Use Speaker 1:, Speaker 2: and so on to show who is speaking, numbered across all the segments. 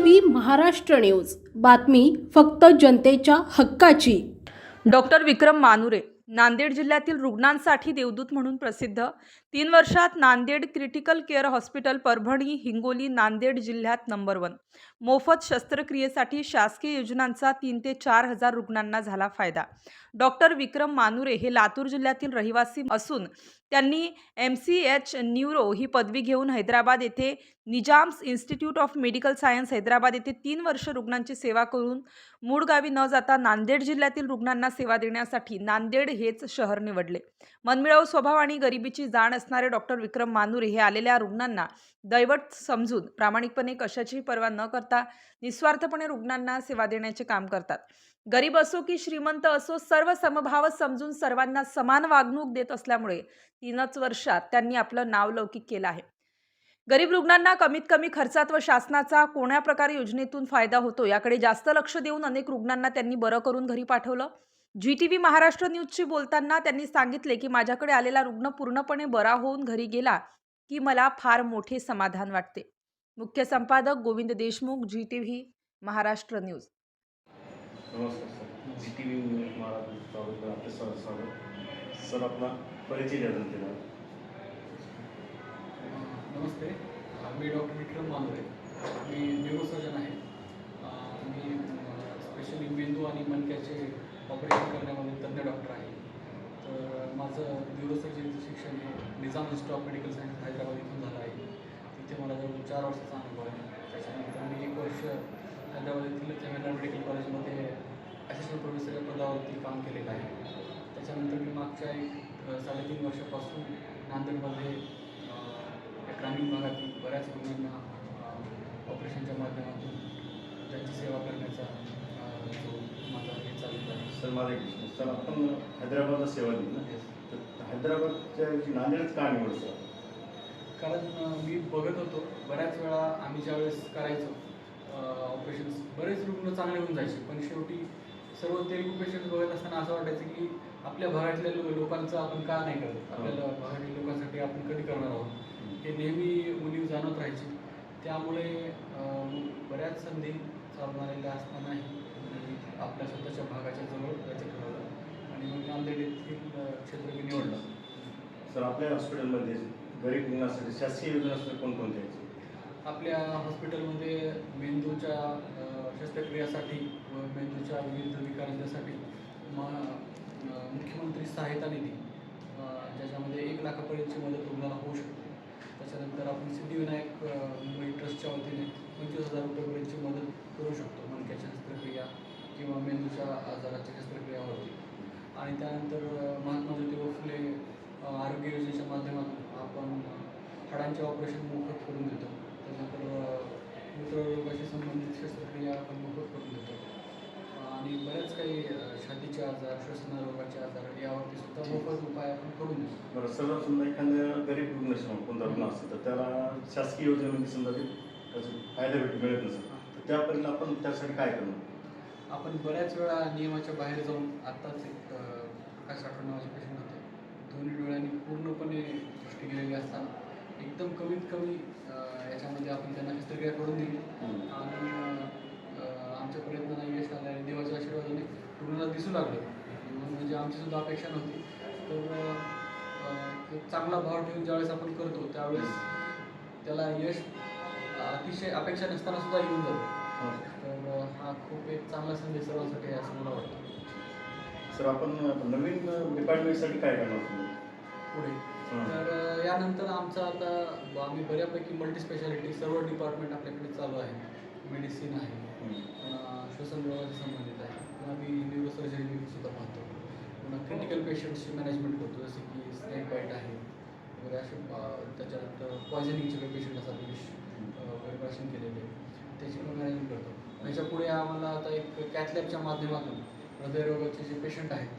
Speaker 1: V Maharashtra news. बातमी फक्त जनतेच्या हक्काची.
Speaker 2: डॉक्टर विक्रम मानुरे नांदेड जिल्ह्यातील रुग्णांसाठी देवदूत म्हणून प्रसिद्ध तीन वर्षात Nanded critical care hospital Parbhani Hingoli Nanded जिल्ह्यात नंबर वन. मोफत शस्त्रक्रियेसाठी शासकीय योजनांचा तीन ते चार हजार रुग्णांना झाला फायदा. डॉक्टर विक्रम मानुरे हे लातूर जिल्ह्यातील रहिवासी असून त्यांनी एम सी एच न्यूरो ही पदवी घेऊन हैदराबाद येथे Nizam's institute of medical science Hyderabad येथे तीन वर्ष रुग्णांची सेवा करून मूळ गावी न जाता नांदेड जिल्ह्यातील रुग्णांना सेवा देण्यासाठी नांदेड हेच शहर निवडले. मनमिळाऊ स्वभाव आणि गरिबीची जाण असणारे डॉक्टर विक्रम मानुरे हे आलेल्या रुग्णांना दैवत समजून प्रामाणिकपणे कशाचीही पर्वा न करता निस्वार्थपणे रुग्णांना सेवा देण्याचे काम करतात. गरीब असो की श्रीमंत असो सर्व समभाव समजून सर्वांना समान वागणूक देत असल्यामुळे तीनच वर्षात त्यांनी आपलं नाव लौकिक केलं आहे. गरीब रुग्णांना कमीत कमी खर्चात व शासनाचा कोण्या प्रकारे योजनेतून फायदा होतो याकडे जास्त लक्ष देऊन अनेक रुग्णांना त्यांनी बरं करून घरी पाठवलं. जी टी व्ही महाराष्ट्र न्यूजशी बोलताना त्यांनी सांगितले की माझ्याकडे आलेला रुग्ण पूर्णपणे बरा होऊन घरी गेला की मला फार मोठे समाधान वाटते. मुख्य संपादक Govind Deshmukh G T V Maharashtra news.
Speaker 3: नमस्कार sir. G T V news स्वागत सर आपला परिचय द्या
Speaker 4: नमस्ते. मी डॉक्टर विक्रम मानोरे मी न्यूरोसर्जन आहे. मी स्पेशली मेंदू आणि मणक्याचे ऑपरेशन करण्यामध्ये तज्ज्ञ डॉक्टर आहे तर माझं न्यूरोसर्जनचं शिक्षण हे Nizam institute of medical science Hyderabad इथून झालं आहे. तिथे मला जवळ चार वर्षाचा अनुभव आहे. त्याच्यानंतर मी एक वर्ष हैदराबाद येथील जवाहरलाल मेडिकल कॉलेजमध्ये असिस्टंट प्रोफेसरच्या पदावरती काम केलेलं आहे. त्याच्यानंतर मी मागच्या एक साडेतीन वर्षापासून नांदेडमध्ये या ग्रामीण भागातील बऱ्याच रुग्णांना ऑपरेशनच्या माध्यमातून त्यांची सेवा करण्याचा जो माझा हे आहे
Speaker 3: सर माझा एक प्रश्न. सर आपण हैदराबादला सेवा दिली ना? तर हैदराबादच्या नांदेडच का निवड सर?
Speaker 4: कारण मी बघत होतो बऱ्याच वेळा आम्ही ज्यावेळेस करायचो ऑपरेशन्स बरेच रुग्ण चांगले होऊन जायचे. पण शेवटी सर्व तेलुगू पेशंट बघत असताना असं वाटायचं की आपल्या भागातल्या लो- लोकांचं आपण का नाही करत? आपल्याला भागातील लोकांसाठी आपण कधी करणार आहोत? हे नेहमी मुली जाणवत राहायची. त्यामुळे बऱ्याच संधी चालू झालेल्या असतानाही आपल्या स्वतःच्या भागाच्या जवळ जायचं ठरवलं आणि मग नांदेड येथील क्षेत्र मी निवडलं.
Speaker 3: सर आपल्या हॉस्पिटलमध्ये गरीब रुग्णासाठी शासकीय योजना असतात कोणकोणत्या आहेत?
Speaker 4: आपल्या हॉस्पिटलमध्ये मेंदूच्या शस्त्रक्रियासाठी व मेंदूच्या विविध विकारांच्यासाठी म मुख्यमंत्री सहायता निधी ज्याच्यामध्ये एक लाखापर्यंतची मदत रुग्णाला होऊ शकते. त्याच्यानंतर आपण सिद्धिविनायक मुंबई ट्रस्टच्या वतीने पंचवीस हजार रुपयेपर्यंतची मदत करू शकतो मणक्याच्या शस्त्रक्रिया किंवा मेंदूच्या आजाराच्या शस्त्रक्रियावरती आणि त्यानंतर महात्मा ज्योतिबा फुले आरोग्य योजनेच्या माध्यमातून आपण हाडांचे ऑपरेशन मोफत करून देतो. त्यानंतर मूत्ररोगाशी संबंधित शस्त्रक्रिया आपण मोफत करून देतो. आणि बऱ्याच काही छातीचे आजार श्वसनरोगाचे आजार यावरती सुद्धा मोफत उपाय आपण करून देतो.
Speaker 3: बरं सर्व समजा एखाद्या गरीब रुग्ण कोणता रुग्ण असेल तर त्याला शासकीय योजनेमध्ये समजा त्याचा फायदा भेट मिळत नसेल. तर त्यापर्यंत आपण त्यासाठी काय करणार?
Speaker 4: आपण बऱ्याच वेळा नियमाच्या बाहेर जाऊन आत्ताच एक प्रकाश राठोड नावाचे पेशंट होते दोन्ही डोळ्यांनी पूर्णपणे दृष्टी गेलेली असताना एकदम कमीत कमी याच्यामध्ये आपण त्यांना शस्त्रक्रिया करून दिली. आणि आमच्या प्रयत्नांना यश आलं आणि देवाच्या आशीर्वादाने रुग्णाला दिसू लागलं. म्हणून म्हणजे आमची सुद्धा अपेक्षा नव्हती. तर एक चांगला भाव ठेवून ज्यावेळेस आपण करतो त्यावेळेस त्याला यश अतिशय अपेक्षा नसताना सुद्धा येऊन जातं. तर अ, हा खूप एक चांगला संदेश सर्वांसाठी आहे असं मला वाटतं.
Speaker 3: सर आपण नवीन डिपार्टमेंटसाठी काय करणार
Speaker 4: पुढे.
Speaker 3: हां.
Speaker 4: तर यानंतर आमचं आता आम्ही बऱ्यापैकी मल्टी स्पेशालिटी सर्व डिपार्टमेंट आपल्याकडे चालू आहे. मेडिसिन आहे. श्वसन रोगाशी संबंधित आहे. पुन्हा मी न्यूरोसर्जरी सुद्धा पाहतो. पुन्हा क्रिटिकल पेशंट्सची मॅनेजमेंट करतो जसे की स्नेक बाईट आहे. वगैरे असे त्याच्यानंतर पॉयझनिंगचे काही पेशंट असतात विष ऑपरेशन केलेले त्याची पण मॅनेजमेंट करतो याच्यापुढे आम्हाला आता एक कॅथलॅबच्या माध्यमातून हृदयरोगाचे जे पेशंट आहेत.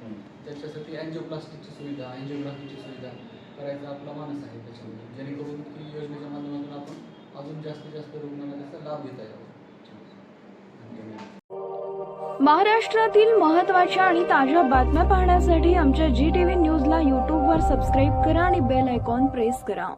Speaker 4: त्याच्यासाठी अँजिओप्लास्टिकची सुविधा अँजिओग्राफीची सुविधा करायचा आपला मानस आहे त्याच्यामध्ये. जेणेकरून की योजनेच्या माध्यमातून आपण अजून जास्तीत जास्त रुग्णांना त्याचा लाभ घेता यावा.
Speaker 5: महाराष्ट्रातील महत्त्वाच्या आणि ताज्या बातम्या पाहण्यासाठी आमच्या जी टी व्ही न्यूजला यूट्यूबवर सबस्क्राईब करा आणि बेल आयकॉन प्रेस करा.